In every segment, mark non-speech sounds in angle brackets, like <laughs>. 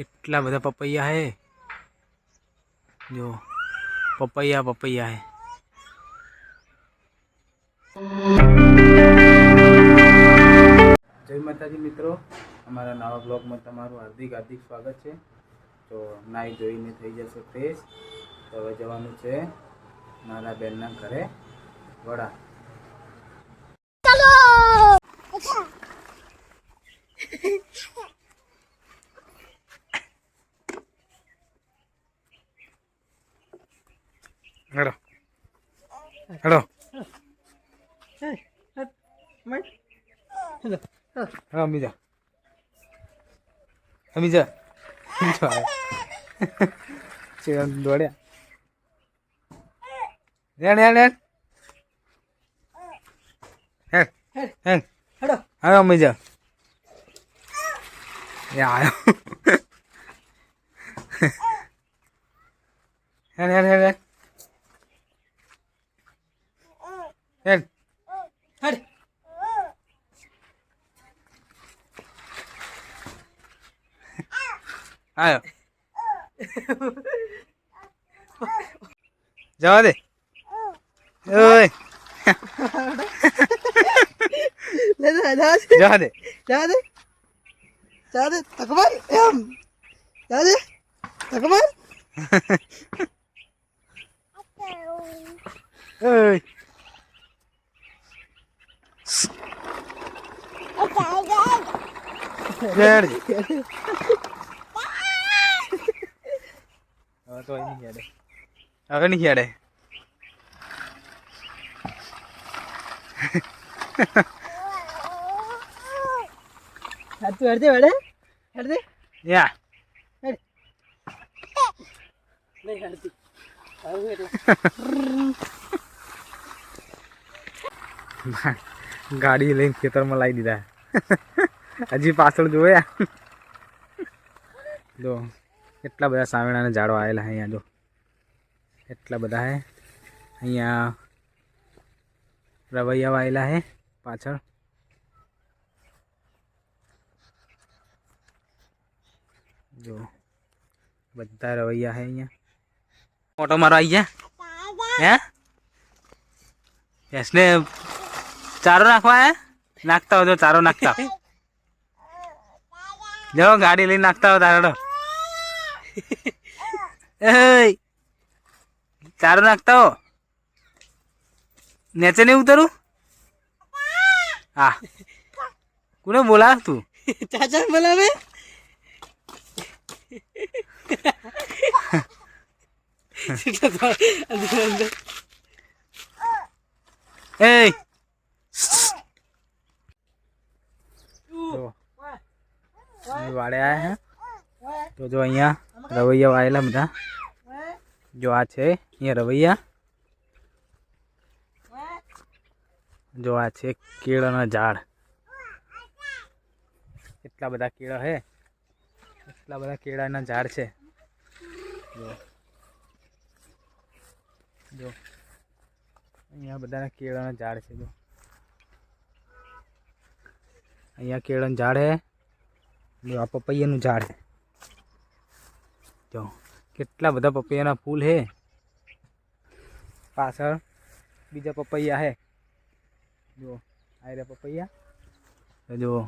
કેટલા બધા પપૈયા હે? જો, પપૈયા પપૈયા હે. જય માતાજી મિત્રો, અમારા નવા બ્લોગમાં તમારું હાર્દિક હાર્દિક સ્વાગત છે. તો નાઈ જોઈને થઈ જશે ફ્રેશ તો હવે જવાનું છે મારા બેનના ઘરે, વડા હેડો હેડો હા અમી જા અમી જા જો આવે. ચેડન દોડ્યા હેડ હેડ હેડ હેડ હેડ હેડો હવે અમી જા એ આવ્યો હેડ હેડ હેડ હેડ હેડ હેડ આવ્યો જવા દે. ઓય. લે દે. જવા દે. જા દે. જા દે. તકબર એમ. જા દે. તકબર. ઓય. રેડ. હવે તો અહીં નહીં હેડે હવે નહીં હેડે. તું હેડ દે હેડે. હેડ દે યા. હેડ. નહીં હેડતી. <laughs> ગાડી લઈને ખેતરમાં લાવી દીધા. <laughs> હજી પાછળ જોયા. <laughs> જો કેટલા બધા સામેણાના ઝાડો આવેલા અહીંયા જો. એટલા બધા હે. અહીંયા રવૈયા વાયેલા હે પાછળ. જો, બધા રવૈયા હે અહીંયા. ઓટો મારો આવી ગયા? હે? યસને ચારો નાખવા હે? નાખતા હો જો ચારો નાખતા. જો, ગાડી લઈને નાખતા હો તારો <laughs> એય! ચારો નાખતા હો. નેચે નહીં ઉતરું? હા. કોને બોલા તું? ચાચા બોલાવે? <laughs> એય. વાડે આયા હે. તો જો અહીંયા રવૈયા આવેલા બધા. જો આ છે, અહીંયા રવૈયા. જો આ છે કેળાના ઝાડ. એટલા બધા કેળા હે. એટલા બધા કેળાના ઝાડ છે. જો. જો. અહીંયા બધાના કેળાના ઝાડ છે, જો. અહીંયા કેળાનું ઝાડ હે. આ પપૈયાનું ઝાડ હે. જો. કેટલા બધા પપૈયાના ફૂલ હે? પાછળ બીજા પપૈયા હે. જો આ પપૈયા. જુઓ,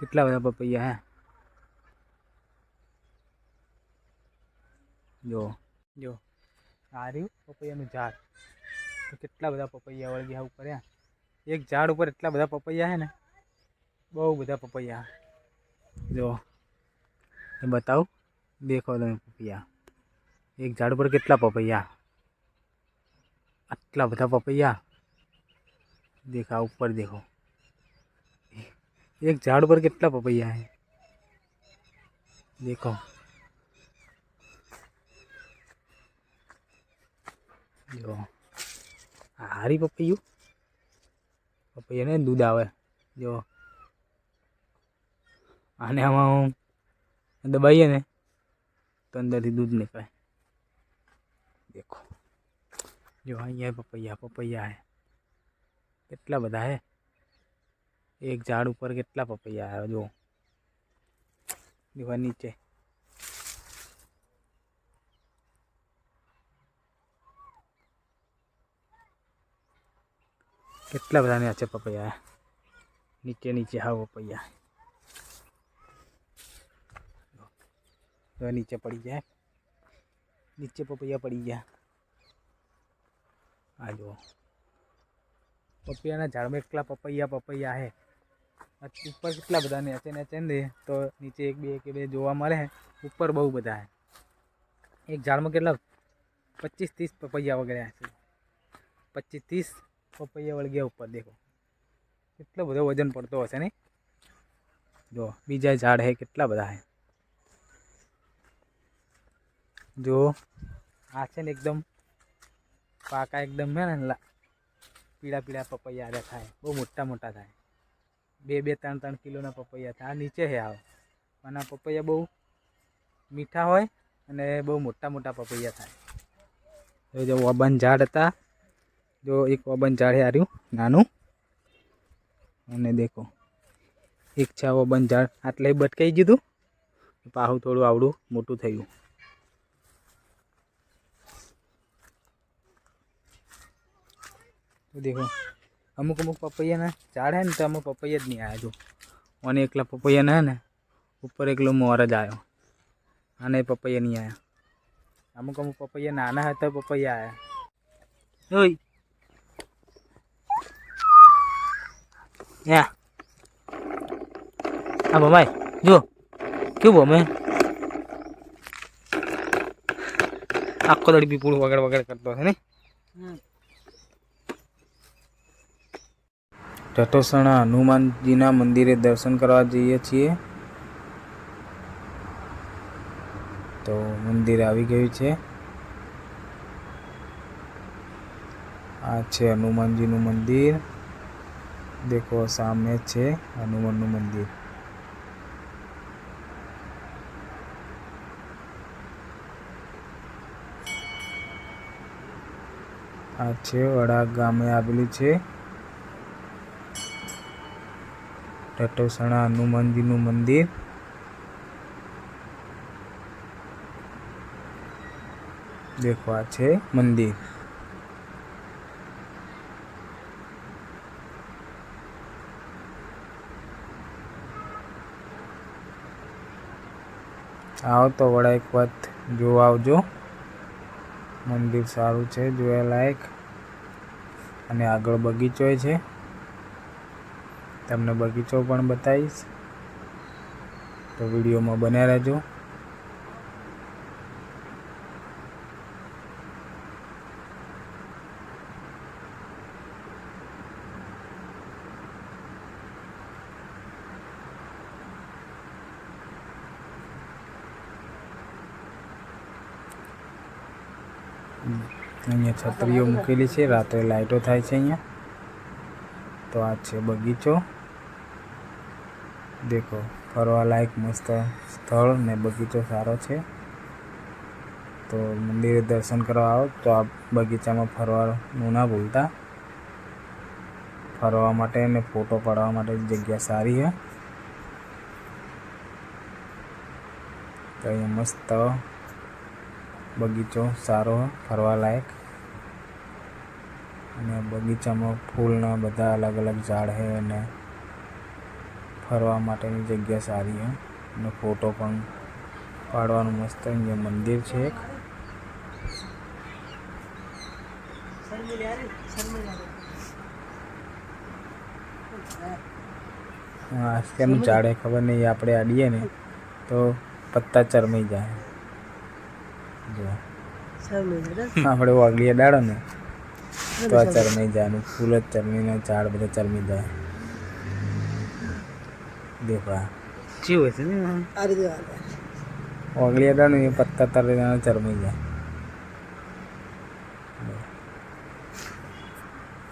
કેટલા બધા પપૈયા હે. જો જો આ રહ્યું પપૈયાનું ઝાડ. તો કેટલા બધા પપૈયા વળગ્યા ઉપર, હે. એક ઝાડ ઉપર એટલા બધા પપૈયા હે ને? બહુ બધા પપૈયા જો બતાવું. દેખો તમે પપૈયા. એક ઝાડ ઉપર કેટલા પપૈયા? આટલા બધા પપૈયા? દેખા ઉપર દેખો. એક ઝાડ પર કેટલા પપૈયા હે દેખો. જો હારી પપૈયું. પપૈયાને દૂધ આવે. જો, આને આમાં દબાઈએ ને तो अंदर ऐसी दूध निकले देखो। जो है ये पपैया पपैया है। कितना बड़ा है। एक झाड़ ऊपर कितना पपैया है जो। दिखा, नीचे। કેટલા पपैया है। नीचे नीचे નીચે पपैया है। હવે નીચે પડી જાય નીચે પપૈયા પડી ગયા આ જુઓ પપૈયાના ઝાડમાં એટલા પપૈયા પપૈયા હે આ ઉપર કેટલા બધા નેચે નેચે ને તો નીચે એક બે કે બે જોવા મળે ઉપર બહુ બધા હે એક ઝાડમાં કેટલા પચીસ ત્રીસ પપૈયા વગેરે છે પચીસ ત્રીસ પપૈયા વળગ્યા ઉપર દેખો કેટલો બધો વજન પડતો હશે ને જો બીજા ઝાડ હે કેટલા બધા હે જો આ છે ને એકદમ પાકા એકદમ છે ને પીળા પીળા પપૈયા થાય. બહુ મોટા મોટા થાય. બે બે, ત્રણ ત્રણ કિલોના પપૈયા થાય. આ નીચે છે આવ. અને પપૈયા બહુ મીઠા હોય અને બહુ મોટા મોટા પપૈયા થાય. જો વબન ઝાડ હતા. જો એક વબન ઝાડ હાર્યું નાનું. અને દેખો. એક છે વબન ઝાડ. આટલે બટકાઈ ગયું પાહું થોડું આવડું, મોટું થયું. તો દેખો અમુક અમુક પપૈયાના ઝાડ હે ને તો અમુક પપૈયા જ નહીં આવ્યા જો અને એકલા પપૈયા ના હે ને ઉપર એકલો મોર જ આવ્યો આને પપૈયા નહીં આવ્યા અમુક અમુક પપૈયા નાના હતા પપૈયા આવ્યા ઓય યા આ ભમાય જો કેવું ભમે આખો દડી પીપળું વગર વગર કરતો હશે ને ટટોસણા હનુમાનજીના મંદિરે દર્શન કરવા જઈએ છીએ. તો મંદિર આવી ગયું છે. આ છે હનુમાનજીનું મંદિર. દેખો સામે છે હનુમાનનું મંદિર. આ છે વડા ગામે આવેલું છે. ટટોસણા હનુમાનજીનું મંદિર. દેખો છે મંદિર. આવો તો વડા એક વખત જોવા આવજો. મંદિર સારું છે જોયા લાયક અને આગળ બગીચો છે. તમને બગીચો પણ બતાવીશ. તો વિડીયોમાં બન્યા રહેજો. અહીંયા છત્રીઓ મૂકેલી છે. રાત્રે લાઈટો થાય છે અહીંયા. તો આ છે બગીચો. દેખો, ફરવા લાયક મસ્ત સ્થળ ને બગીચો સારો છે. તો મંદિરે દર્શન કરવા આવો, તો આ બગીચામાં ફરવાનું ના ભૂલતા. ફરવા માટે ને ફોટો પાડવા માટે જગ્યા સારી છે. તો અહીંયા મસ્ત બગીચો સારો ફરવા લાયક. અને બગીચામાં ફૂલના બધા અલગ અલગ ઝાડ છે અને ફરવા માટેની જગ્યા સારી છે અને ફોટો પણ પાડવાનું મસ્ત અહીંયા મંદિર છે એક. હા કેનું ઝાડ ખબર નહીં, આપણે આડીએ ને તો પત્તા ચરમાઈ જાય. આપણે વાગલીએ દાડો ને, તો આ ચરમાઈ જાય ફૂલ જ ચરમીને ઝાડ બધા ચરમી જાય. દેખો આ કેવું છે ને આ રીતે વાત વાગલીએ દાડો ને એ પત્તા તરે ચરમાઈ જાય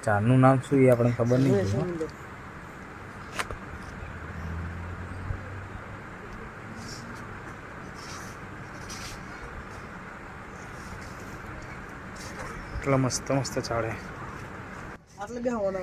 ઝાડનું નામ શું એ આપણને ખબર નહીં હોય. એટલા મસ્ત મસ્ત ઝાડ આટલે બે હોવાનો